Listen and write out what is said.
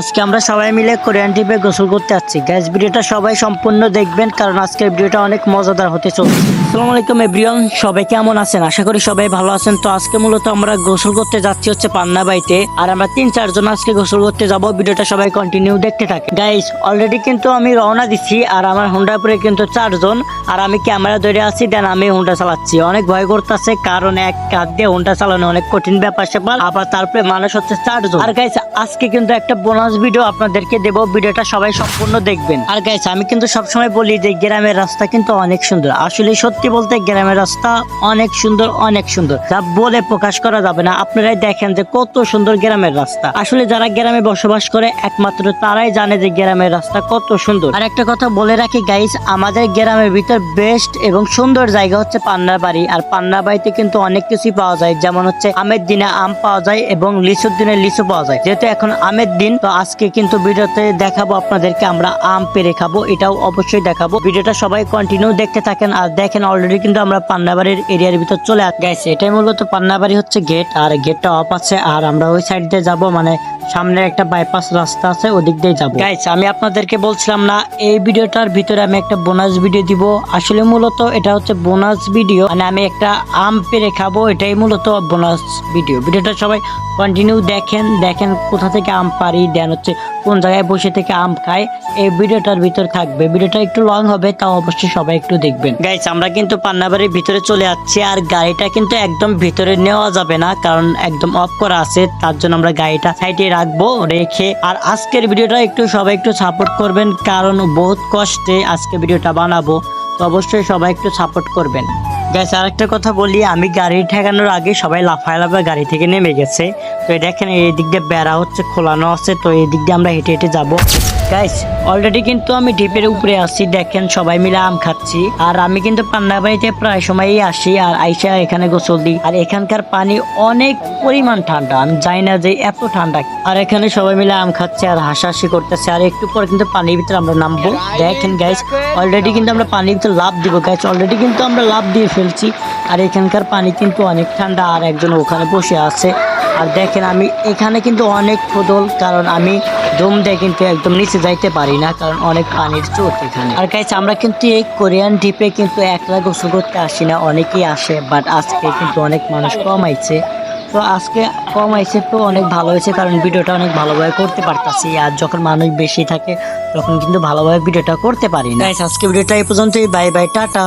আজকে আমরা সবাই মিলে কোরিয়ান টিপে গোসল করতে যাচ্ছি গ্যাস ভিডিওটা সবাই সম্পূর্ণ দেখবেন, কারণ আজকের ভিডিওটা অনেক মজাদার হতে চলছে। আসসালামু আলাইকুম এভরিওয়ান সবাই কেমন আছেন? আশা করি সবাই ভালো আছেন। তো আজকে মূলত আমরা গোসল করতে যাচ্ছি হচ্ছে পান্না বাইতে, আর আমরা তিন চারজন আজকে গোসল করতে যাব। ভিডিওটা সবাই কন্টিনিউ দেখতে থাকে গাইস অলরেডি কিন্তু আমি রওনা দিচ্ছি আর আমার হুন্ডা পরে কিন্তু চারজন আর আমি ক্যামেরা ধরে আছি, দেন আমি হুন্ডা চালাচ্ছি। অনেক ভয় করতেছে, কারণ এক কাজ দিয়ে হুন্ডা চালানো অনেক কঠিন ব্যাপার স্যাপার আবার তারপরে মানুষ হচ্ছে চারজন। আর গাইস আজকে কিন্তু একটা বোনাস ভিডিও আপনাদেরকে দেবো, ভিডিওটা সবাই সম্পূর্ণ দেখবেন। আর গাইস আমি কিন্তু সবসময় বলি যে গ্রামের রাস্তা কিন্তু অনেক সুন্দর। আসলে সত্যি বলতে গ্রামের রাস্তা অনেক সুন্দর অনেক সুন্দর। যা বলে প্রকাশ করা যাবে না। আপনারাই দেখেন যে কত সুন্দর গ্রামের রাস্তা। আসলে যারা গ্রামে বসবাস করে, একমাত্র তারাই জানে যে গ্রামের রাস্তা কত সুন্দর। আর একটা কথা বলে রাখি গাইস আমাদের গ্রামের ভিতর বেস্ট এবং সুন্দর জায়গা হচ্ছে পান্নার বাড়ি। আর পান্নার বাড়িতে কিন্তু অনেক কিছুই পাওয়া যায়। যেমন হচ্ছে আমের দিনে আম পাওয়া যায় এবং লিচুর দিনে লিচু পাওয়া যায়। যেহেতু এখন আমের দিন, তো আজকে কিন্তু ভিডিওতে দেখাবো আপনাদেরকে আমরা আম পেরে খাব, এটাও অবশ্যই দেখাবো। ভিডিওটা সবাই কন্টিনিউ দেখতে থাকেন, আর দেখেন অলরেডি কিন্তু আমরা পান্নাবাড়ির এরিয়ার ভিতর চলে গেছি এটাই মূলত পান্নাবাড়ি হচ্ছে গেট আর গেটটা অফ আছে, আর আমরা ওই সাইড দিয়ে যাব মানে সামনে একটা বাইপাস রাস্তা আছে, ওদিক দিয়ে যাব। গাইস আমি আপনাদেরকে বলছিলাম না, এই ভিডিওটার ভিতরে আমি একটা বোনাস ভিডিও দিব। আসলে মূলত এটা হচ্ছে বোনাস ভিডিও মানে আমি একটা আম পেরে খাব, এটাই মূলত বোনাস ভিডিও ভিডিওটা সবাই কন্টিনিউ দেখেন দেখেন কোথা থেকে আম পারি, দেন হচ্ছে কোন জায়গায় বসে থেকে আম খায়, এই ভিডিওটার ভিতর থাকবে। ভিডিওটা একটু লং হবে, তাও অবশ্যই সবাই একটু দেখবেন। গাইস আমরা কিন্তু পান্নাবাড়ির ভিতরে চলে যাচ্ছি, আর গাড়িটা কিন্তু একদম ভিতরে নেওয়া যাবে না, কারণ একদম অফ করা আছে, তার জন্য আমরা গাড়িটা সাইডে রাখব, রেখে। আর আজকের ভিডিওটা একটু সবাই একটু সাপোর্ট করবেন, কারণ বহুত কষ্টে আজকে ভিডিওটা বানাবো, তো অবশ্যই সবাই একটু সাপোর্ট করবেন। গ্যাস আরেকটা কথা বলি, আমি গাড়ি ঠেকানোর আগে সবাই লাফায় লাফায় গাড়ি থেকে নেমে গেছে। তো দেখেন, এই দিক দিয়ে বেড়া হচ্ছে, খোলানো আছে, তো এই দিক দিয়ে আমরা হেঁটে হেঁটে যাব। গাইস অলরেডি কিন্তু আমি ডিপের উপরে আছি, দেখেন সবাই মিলে আম খাচ্ছি। আর আমি কিন্তু পান্না বাড়িতে প্রায় সময়ই আসি আর আইসা এখানে গোসল দিই। আর এখানকার পানি অনেক পরিমাণ ঠান্ডা, আমি জানি না যে এত ঠান্ডা। আর এখানে সবাই মিলে আম খাচ্ছে আর হাসাহাসি করতেছে। আর একটু পর কিন্তু পানির ভিতরে আমরা নামবো। দেখেন গাইস অলরেডি কিন্তু আমরা পানির ভিতরে লাভ দিব। গাইস অলরেডি কিন্তু আমরা লাভ দিয়ে ফেলছি। আর এখানকার পানি কিন্তু অনেক ঠান্ডা। আর একজন ওখানে বসে আছে। আর দেখেন আমি এখানে কিন্তু অনেক খোদল কারণ আমি দম কিন্তু একদম নিচে যাইতে পারি না, কারণ অনেক পানির চোট এখানে। আর গাইস আমরা কিন্তু এই কোরিয়ান দ্বীপে কিন্তু একলা গোসল করতে আসি না, অনেকেই আসে বাট আজকে কিন্তু অনেক মানুষ কম আইছে। তো আজকে কম আইছে তো অনেক ভালো হয়েছে, কারণ ভিডিওটা অনেক ভালোভাবে করতে পারতাছি, আর যখন মানুষ বেশি থাকে, তখন কিন্তু ভালোভাবে ভিডিওটা করতে পারি না। আজকে ভিডিওটা এই পর্যন্তই বাই বাই টাটা।